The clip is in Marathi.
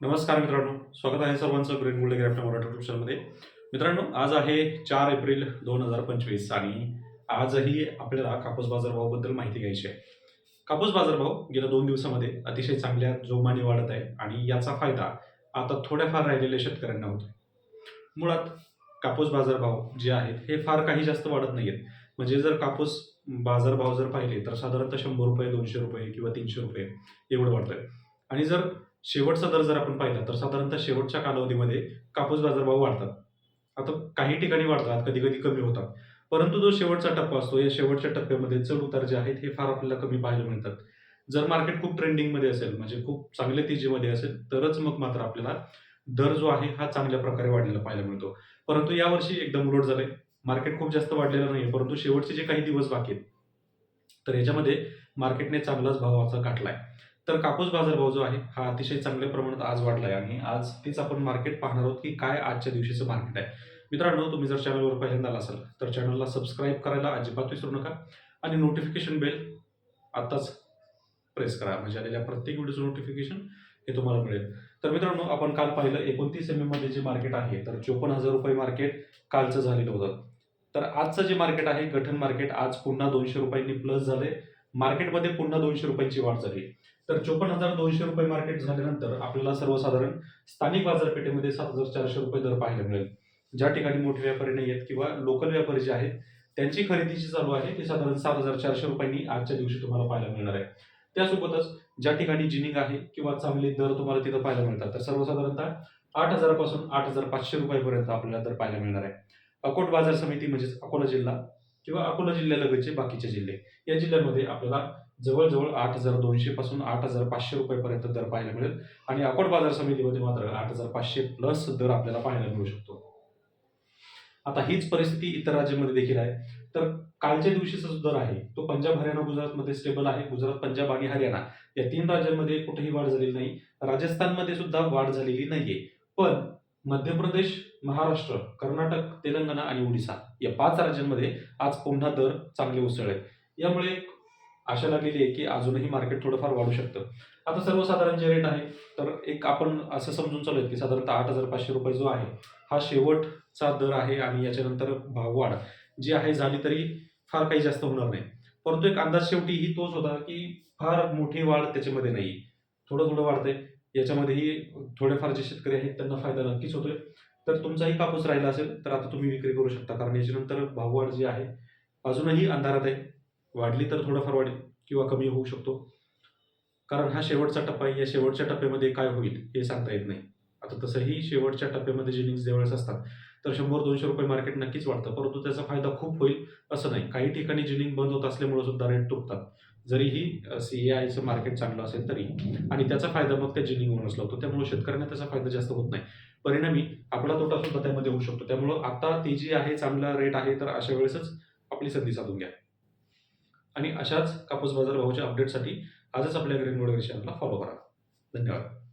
नमस्कार मित्रांनो स्वागत आहे सर्वांचं ग्रीन गोल्ड ग्रॅफ्ट मराठी ट्युशनमध्ये मित्रांनो आज आहे चार एप्रिल दोन हजार पंचवीस आणि आजही आपल्याला कापूस बाजारभावाबद्दल माहिती घ्यायची आहे. कापूस बाजारभाव गेल्या दोन दिवसामध्ये अतिशय चांगल्या जोमाने वाढत आहे आणि याचा फायदा आता थोड्याफार राहिलेल्या शेतकऱ्यांना होतोय. मुळात कापूस बाजारभाव जे आहेत हे फार काही जास्त वाढत नाहीयेत. म्हणजे जर कापूस बाजारभाव जर पाहिले तर साधारणतः शंभर रुपये दोनशे रुपये किंवा तीनशे रुपये एवढं वाढतंय. आणि जर शेवटचा दर जर आपण पाहिला तर साधारणतः शेवटच्या कालावधीमध्ये कापूस बाजारभाव वाढतात. आता काही ठिकाणी वाढतात कधी कधी कमी होतात. परंतु जो शेवटचा टप्पा असतो या शेवटच्या टप्प्यामध्ये चढ उतार जे आहेत हे फार आपल्याला कमी पाहायला मिळतात. जर मार्केट खूप ट्रेंडिंगमध्ये असेल म्हणजे खूप चांगल्या तेजीमध्ये असेल तरच मग मात्र आपल्याला दर जो आहे हा चांगल्या प्रकारे वाढलेला पाहायला मिळतो. परंतु यावर्षी एकदम उलट झालंय. मार्केट खूप जास्त वाढलेलं नाही परंतु शेवटचे जे काही दिवस बाकी आहेत तर याच्यामध्ये मार्केटने चांगलाच भावाचा गाठलाय तर कापूस बाजारभाव जो आहे हा अतिशय चांगल्या प्रमाणात आज वाढला आहे आणि आज तेच आपण मार्केट पाहणार आहोत की काय आजच्या दिवशीचं मार्केट आहे. मित्रांनो तुम्ही जर चॅनलवर पहिल्यांदा आला असाल तर चॅनलला सबस्क्राईब करायला अजिबात विसरू नका आणि नोटिफिकेशन बेल आत्ताच प्रेस करा. म्हणजे आलेल्या प्रत्येक व्हिडिओचं नोटिफिकेशन हे तुम्हाला मिळेल. तर मित्रांनो आपण काल पाहिलं एकोणतीस एममध्ये जे मार्केट आहे तर चोपन्न हजार रुपये मार्केट कालचं झालेलं होतं. तर आजचं जे मार्केट आहे गठन मार्केट आज पुन्हा दोनशे रुपयांनी प्लस झाले मार्केटमध्ये पुन्हा दोनशे रुपयांची वाढ झाली. तर चोपन्न हजार दोनशे रुपये मार्केट झाल्यानंतर आपल्याला सर्वसाधारण स्थानिक बाजारपेठेमध्ये सात हजार चारशे रुपये दर पाहायला मिळेल. ज्या ठिकाणी मोठे व्यापारी नाही आहेत किंवा लोकल व्यापारी जे आहेत त्यांची खरेदी जी चालू आहे ती साधारण सात हजार चारशे रुपयांनी आजच्या दिवशी तुम्हाला पाहायला मिळणार आहे. त्यासोबतच ज्या ठिकाणी जिनिंग आहे किंवा चांगले दर तुम्हाला तिथं पाहायला मिळतात तर सर्वसाधारणतः आठ हजारापासून आठ हजार पाचशे रुपयापर्यंत आपल्याला दर पाहायला मिळणार आहे. अकोट बाजार समिती म्हणजेच अकोला जिल्हा किंवा अकोला जिल्ह्यालगतचे बाकीचे जिल्हे. या जिल्ह्यांमध्ये आपल्याला जवळजवळ आठ हजार दोनशे पासून आठ हजार पाचशे रुपयेपर्यंत दर पाहायला मिळेल. आणि अकोट बाजार समितीमध्ये मात्र आठ हजार पाचशे प्लस दर आपल्याला पाहायला मिळू शकतो. आता हीच परिस्थिती इतर राज्यांमध्ये देखील आहे. तर कालच्या दिवशीचा जो दर आहे तो पंजाब हरियाणा गुजरातमध्ये स्टेबल आहे. गुजरात पंजाब आणि हरियाणा या तीन राज्यांमध्ये कुठेही वाढ झालेली नाही. राजस्थानमध्ये सुद्धा वाढ झालेली नाहीये. पण मध्य प्रदेश महाराष्ट्र कर्नाटक तेलंगणा आणि ओडिसा या पाच राज्यांमध्ये आज पुन्हा दर चांगले उसळले. यामुळे एक आशा लागलेली आहे की अजूनही मार्केट थोडंफार वाढू शकतं. आता सर्वसाधारण जे रेट आहे तर एक आपण असं समजून चालू आहे की साधारणतः आठ हजार पाचशे रुपये जो आहे हा शेवटचा दर आहे आणि याच्यानंतर भाववाढ जी आहे झाली तरी फार काही जास्त होणार नाही. परंतु एक अंदाज शेवटी ही तोच होता की फार मोठी वाढ त्याच्यामध्ये नाही. थोडं थोडं वाढतंय. याच्यामध्येही थोडेफार जे शेतकरी आहेत त्यांना फायदा नक्कीच होतोय. तर तुमचाही कापूस राहिला असेल तर आता तुम्ही विक्री करू शकता. कारण याच्यानंतर भाववाढ जी आहे अजूनही अंधारात आहे. वाढली तर थोडंफार वाढेल किंवा कमी होऊ शकतो. कारण हा शेवटचा टप्पा आहे. या शेवटच्या टप्प्यामध्ये काय होईल हे सांगता येत नाही. आता तसंही शेवटच्या टप्प्यामध्ये जिनिंग ज्यावेळेस असतात तर शंभर दोनशे रुपये मार्केट नक्कीच वाढतं. परंतु त्याचा फायदा खूप होईल असं नाही. काही ठिकाणी जिनिंग बंद होत असल्यामुळे सुद्धा रेट तुटतात. जरीही सी ए आयचं मार्केट चांगलं असेल तरी. आणि त्याचा फायदा मग त्या जिनिंगवरूनच होतो. त्यामुळे शेतकऱ्यांना त्याचा फायदा जास्त होत नाही. परिणामी आपला तोटा सुद्धा त्यामध्ये होऊ शकतो. त्यामुळं आता ती जी आहे चांगला रेट आहे तर अशा वेळेसच आपली संधी साधून घ्या. आणि अशाच कापूस बाजार भावाच्या अपडेटसाठी आजच आपल्या ग्रीन रोड चॅनलला फॉलो करा. धन्यवाद.